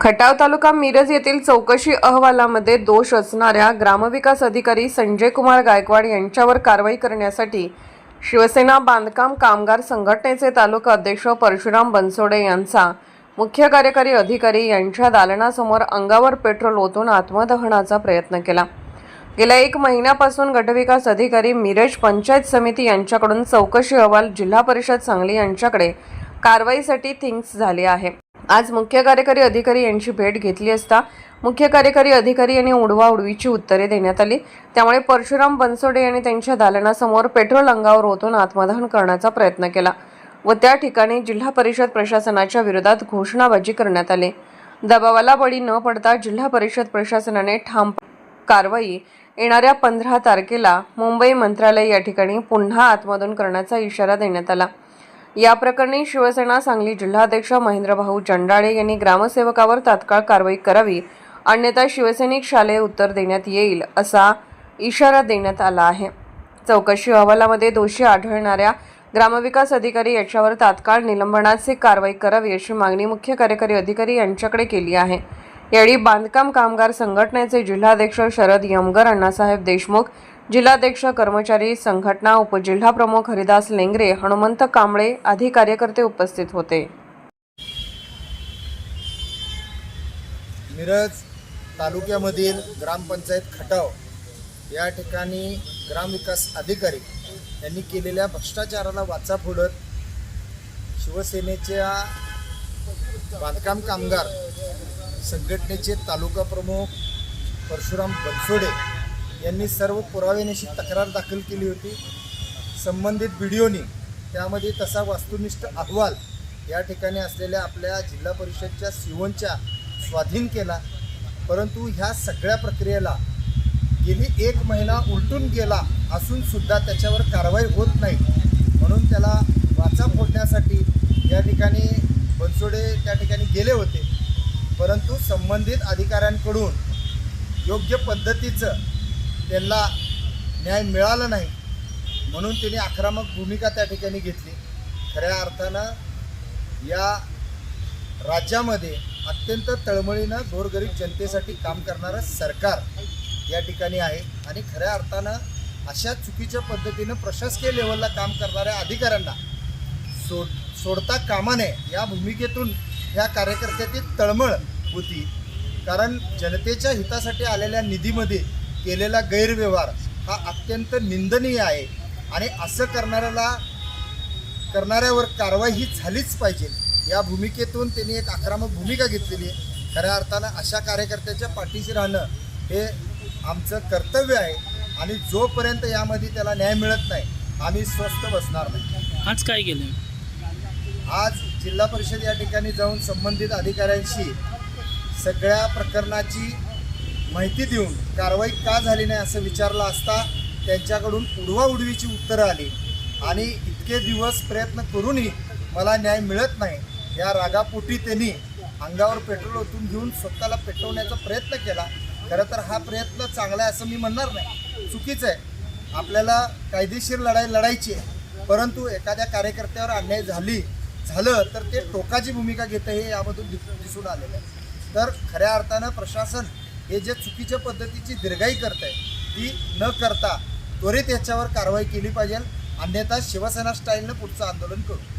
खटाव तालुका मिरज येथील चौकशी अहवालामध्ये दोष असणाऱ्या ग्रामविकास अधिकारी संजय कुमार गायकवाड यांच्यावर कारवाई करण्यासाठी शिवसेना बांधकाम कामगार संघटनेचे तालुका अध्यक्ष परशुराम बनसोडे यांचा मुख्य कार्यकारी अधिकारी यांच्या दालनासमोर अंगावर पेट्रोल ओतून आत्मदहनाचा प्रयत्न केला. गेल्या एक महिन्यापासून गटविकास अधिकारी मिरज पंचायत समिती यांच्याकडून चौकशी अहवाल जिल्हा परिषद सांगली यांच्याकडे कारवाईसाठी थिंग्स झाले आहे. आज मुख्य कार्यकारी अधिकारी यांची भेट घेतली असता मुख्य कार्यकारी अधिकारी यांनी उडवा उडवीची उत्तरे देण्यात आली. त्यामुळे परशुराम बनसोडे यांनी त्यांच्या दालनासमोर पेट्रोल अंगावर ओतून आत्मदहन करण्याचा प्रयत्न केला व त्या ठिकाणी जिल्हा परिषद प्रशासनाच्या विरोधात घोषणाबाजी करण्यात आली. दबावाला बळी न पडता जिल्हा परिषद प्रशासनाने ठाम कारवाई येणाऱ्या पंधरा तारखेला मुंबई मंत्रालय या ठिकाणी पुन्हा आत्मदन करण्याचा इशारा देण्यात आला. या प्रकरणी शिवसेना सांगली जिल्हाध्यक्ष महेंद्रभाऊ जंडाळे यांनी ग्रामसेवकावर तात्काळ कारवाई करावी अन्यथा शिवसैनिक शालेय उत्तर देण्यात येईल असा इशारा देण्यात आला आहे. चौकशी अहवालामध्ये दोषी आढळणाऱ्या ग्रामविकास अधिकारी याच्यावर तात्काळ निलंबनाचे कारवाई करावी अशी मागणी मुख्य कार्यकारी अधिकारी यांच्याकडे केली आहे. यावेळी बांधकाम कामगार संघटनेचे जिल्हाध्यक्ष शरद यमगर अण्णासाहेब देशमुख जिल्हाध्यक्ष कर्मचारी संघटना उपजिल्हा प्रमुख हरिदास लेंगरे हनुमंत कांबळे आदी कार्यकर्ते उपस्थित होते. मिरज तालुक्यामधील ग्रामपंचायत खटाव या ठिकाणी ग्रामविकास अधिकारी यांनी केलेल्या भ्रष्टाचाराला वाचा फोडत शिवसेनेच्या बांधकाम कामगार संघटनेचे तालुका प्रमुख परशुराम बनसोडे यांनी सर्व पुराव्यानिशी तक्रार दाखल केली होती. संबंधित व्हिडिओनी त्यामध्ये तसा वास्तुनिष्ठ अहवाल या ठिकाणी असलेल्या आपल्या जिल्हा परिषदच्या सिओनच्या स्वाधीन केला. परंतु ह्या सगळ्या प्रक्रियेला गेली एक महिना उलटून गेला असूनसुद्धा त्याच्यावर कारवाई होत नाही. म्हणून त्याला वाचा फोडण्यासाठी या ठिकाणी बनसोडे त्या ठिकाणी गेले होते. परंतु संबंधित अधिकाऱ्यांकडून योग्य पद्धतीचं त्यांना न्याय मिळाला नाही म्हणून त्यांनी आक्रमक भूमिका त्या ठिकाणी घेतली. खऱ्या अर्थानं या राज्यामध्ये अत्यंत तळमळीनं गोरगरीब जनतेसाठी काम करणारं सरकार या ठिकाणी आहे. आणि खऱ्या अर्थानं अशा चुकीच्या पद्धतीनं प्रशासकीय लेवलला काम करणाऱ्या अधिकाऱ्यांना सोड सोडता कामा नये या भूमिकेतून ह्या कार्यकर्त्याची तळमळ होती. कारण जनतेच्या हितासाठी आलेल्या निधीमध्ये केलेला गैरव्यवहार हा अत्यंत निंदनीय आहे आणि असं करणाऱ्याला करणाऱ्यावर कारवाई ही झालीच पाहिजे. या भूमिकेतून त्यांनी एक आक्रमक भूमिका घेतलेली आहे. खऱ्या अर्थानं अशा कार्यकर्त्याच्या पाठीशी राहणं हे आमचं कर्तव्य आहे आणि जोपर्यंत यामध्ये त्याला न्याय मिळत नाही आम्ही स्वस्थ बसणार नाही. आज काय केलं? आज जिल्हा परिषद या ठिकाणी जाऊन संबंधित अधिकाऱ्यांशी सगळ्या प्रकरणाची माहिती देऊन कारवाई का झाली नाही असं विचारलं असता त्यांच्याकडून उडवाउडवीची उत्तरं आली. आणि इतके दिवस प्रयत्न करूनही मला न्याय मिळत नाही. या रागापोटी त्यांनी अंगावर पेट्रोल ओतून घेऊन स्वतःला पेटवण्याचा प्रयत्न केला. खरं तर हा प्रयत्न चांगला आहे असं मी म्हणणार नाही. चुकीचं आहे. आपल्याला कायदेशीर लढाई लढायची आहे. परंतु एखाद्या कार्यकर्त्यावर अन्याय झाली झालं तर ते टोकाची भूमिका घेतं हे यामधून दिसून आलेलं आहे. तर खऱ्या अर्थानं प्रशासन हे जे चुकीच्या पद्धतीची दीर्घाई करत आहे ती न करता त्वरित याच्यावर कारवाई केली पाहिजे. अन्यथा शिवसेना स्टाईलनं पुढचं आंदोलन करू.